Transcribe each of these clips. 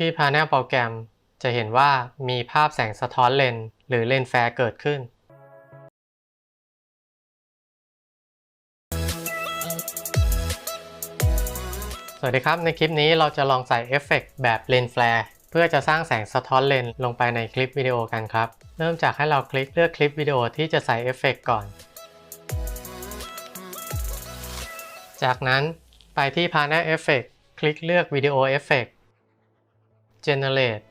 ที่ Panel โปรแกรมจะเห็นว่ามีภาพแสงสะท้อนเลนส์หรือเลนแฟร์เกิดขึ้น สวัสดีครับ ในคลิปนี้เราจะลองใส่เอฟเฟกต์แบบเลนแฟร์เพื่อจะสร้างแสงสะท้อนเลนส์ลงไปในคลิปวิดีโอกันครับ เริ่มจากให้เราคลิกเลือกคลิปวิดีโอที่จะใส่เอฟเฟกต์ก่อน จากนั้นไปที่ Panel Effect คลิกเลือกวิดีโอเอฟเฟกต์ Generate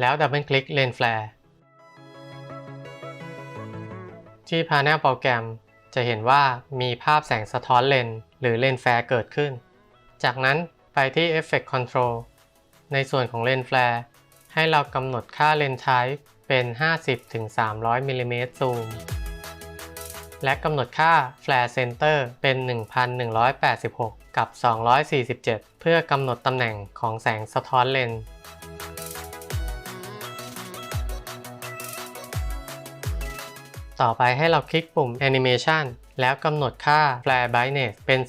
แล้วดับเบิลคลิก Lens Flare ที่ Panel โปรแกรมจะเห็นว่ามีภาพแสงสะท้อนเลนหรือเลนแฟร์เกิดขึ้น จากนั้นไปที่ Effect Control ในส่วนของเลนส์ Flare ให้เรากำหนดค่าเลนส์ Type เป็น 50-300มิลลิเมตรซูม และกำหนดค่า Flare Center เป็น 1186 กับ 247 เพื่อกำหนดตำแหน่งของแสงสะท้อนเลนส์ต่อไปให้เราคลิกปุ่ม Animation แล้วกำหนดค่า Flare Brightness เป็น 0%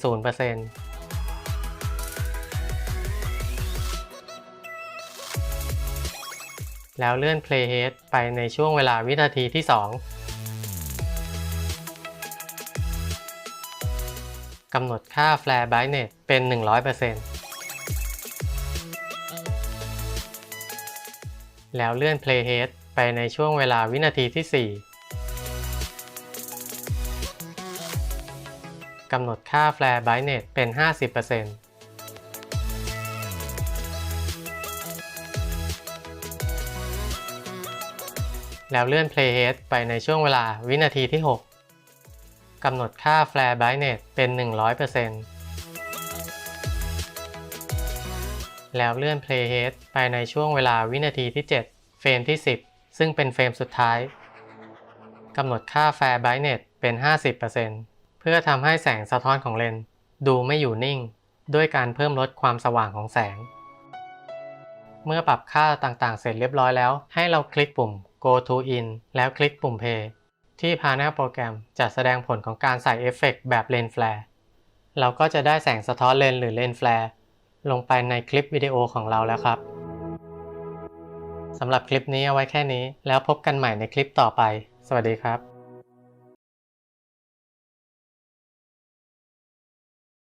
แล้วเลื่อน Playhead ไปในช่วงเวลาวินาทีที่ 2 กำหนดค่า Flare Brightness เป็น 100%แล้วเลื่อน Playhead ไปในช่วงเวลาวินาทีที่ 4 กำหนดค่า Flare Brightness เป็น 50%แล้วเลื่อน Playhead ไปในช่วงเวลาวินาทีที่ 6 กำหนดค่า Flare Brightness เป็น 100%แล้วเลื่อน Playhead ไปในช่วงเวลาวินาทีที่ 7 เฟรมที่ 10 ซึ่งเป็นเฟรมสุดท้าย กำหนดค่า Flare Brightness เป็น 50%เพื่อทำให้แสงสะท้อนของเลนส์ดูไม่อยู่นิ่ง ด้วยการเพิ่มลดความสว่างของแสง เมื่อปรับค่าต่างๆ เสร็จเรียบร้อยแล้ว ให้เราคลิกปุ่ม Go to In แล้วคลิกปุ่ม Play ที่ Panel โปรแกรมจะแสดงผลของการใส่เอฟเฟกต์แบบเลนส์แฟร์เราก็จะได้แสงสะท้อนเลนส์หรือเลนส์แฟร์ลงไปในคลิปวิดีโอของเราแล้วครับสำหรับคลิปนี้เอาไว้แค่นี้ แล้วพบกันใหม่ในคลิปต่อไป สวัสดีครับ